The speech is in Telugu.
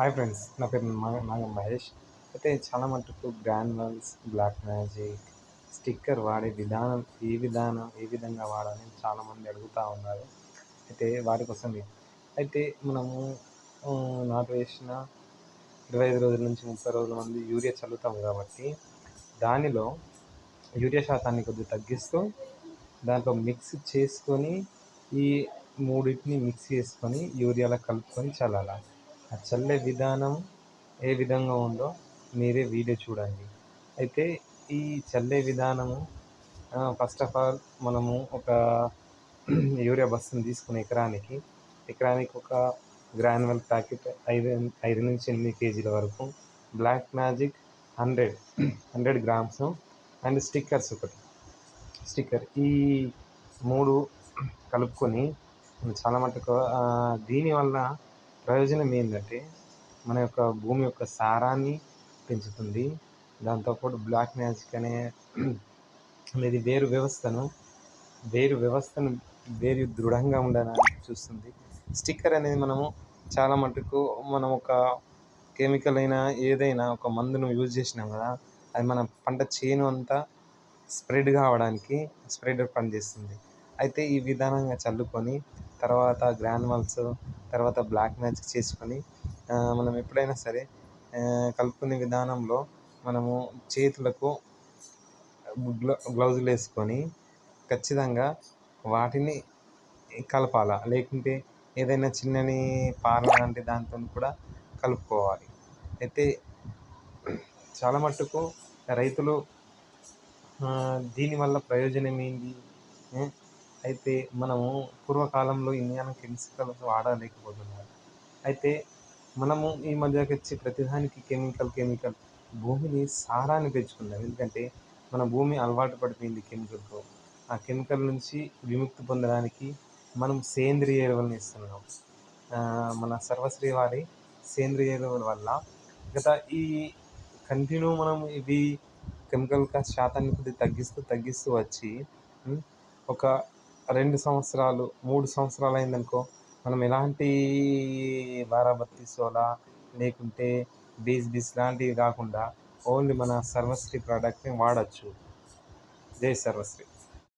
హాయ్ ఫ్రెండ్స్ నా పేరు మా- నాగం మహేష్. అయితే చాలా మటుకు గ్రాన్యువల్స్ బ్లాక్ మ్యాజిక్ స్టిక్కర్ వాడే విధానం ఏ విధానం ఏ విధంగా వాడాలని చాలామంది అడుగుతూ ఉన్నారు. అయితే వారి కోసం అయితే మనము నాటు వేసిన ఇరవై ఐదు రోజుల నుంచి ముప్పై రోజుల మంది యూరియా చల్లుతాం కాబట్టి దానిలో యూరియా శాతాన్ని కొద్దిగా తగ్గిస్తూ దాంట్లో మిక్స్ చేసుకొని ఈ మూడింటిని మిక్స్ చేసుకొని యూరియాలో కలుపుకొని చల్లాలి. ఆ చల్లే విధానం ఏ విధంగా ఉందో మీరే వీడియో చూడండి. అయితే ఈ చల్లే విధానము ఫస్ట్ ఆఫ్ ఆల్ మనము ఒక యూరియా బస్సును తీసుకుని ఎకరానికి ఎకరానికి ఒక గ్రాన్యువల్ ప్యాకెట్ ఐదు ఐదు నుంచి ఎనిమిది కేజీల వరకు black magic hundred hundred grams and stickers ఒకటి. స్టిక్కర్ ఈ మూడు కలుపుకొని చాలా మటుకు దీనివల్ల ప్రయోజనం ఏంటంటే మన యొక్క భూమి యొక్క సారాన్ని పెంచుతుంది. దాంతోపాటు బ్లాక్ మ్యాజిక్ అనే అనేది వేరు వ్యవస్థను వేరు వ్యవస్థను వేరు దృఢంగా ఉండడానికి చూస్తుంది. స్టిక్కర్ అనేది మనము చాలా మటుకు మనం ఒక కెమికల్ అయినా ఏదైనా ఒక మందును యూజ్ చేసినాం కదా అది మన పంట చేను అంతా స్ప్రెడ్ కావడానికి స్ప్రెడర్ పనిచేస్తుంది. అయితే ఈ విధానంగా చల్లుకొని తర్వాత గ్రానువల్స్ తర్వాత బ్లాక్ మ్యాజిక్ చేసుకొని మనం ఎప్పుడైనా సరే కలుపుకునే విధానంలో మనము చేతులకు గ్లో గ్లౌజులు వేసుకొని ఖచ్చితంగా వాటిని కలపాల. లేకుంటే ఏదైనా చిన్నని పార లాంటి దాంతో కూడా కలుపుకోవాలి. అయితే చాలా మట్టుకు రైతులు దీనివల్ల ప్రయోజనం ఏంటి అయితే మనము పూర్వకాలంలో ఇండియన్ కెమికల్స్ వాడలేకపోతున్నారు అయితే మనము ఈ మధ్యకి వచ్చి ప్రతిదానికి కెమికల్ కెమికల్. భూమిని సారాన్ని పెంచుకున్నాం ఎందుకంటే మన భూమి అలవాటు పడిపోయింది కెమికల్తో. ఆ కెమికల్ నుంచి విముక్తి పొందడానికి మనం సేంద్రియ ఎరువులను ఇస్తున్నాం. మన సర్వశ్రీ వారి సేంద్రియ ఎరువుల వల్ల. గత ఈ కంటిన్యూ మనం ఇవి కెమికల్ శాతాన్ని కొద్దిగా తగ్గిస్తూ తగ్గిస్తూ వచ్చి ఒక రెండు సంవత్సరాలు మూడు సంవత్సరాలు అయిందనుకో మనం ఎలాంటి బారాబత్తి సోలా లేకుంటే బీస్ బీస్ లాంటివి కాకుండా ఓన్లీ మన సర్వశ్రీ ప్రోడక్ట్ని వాడచ్చు. జై సర్వశ్రీ.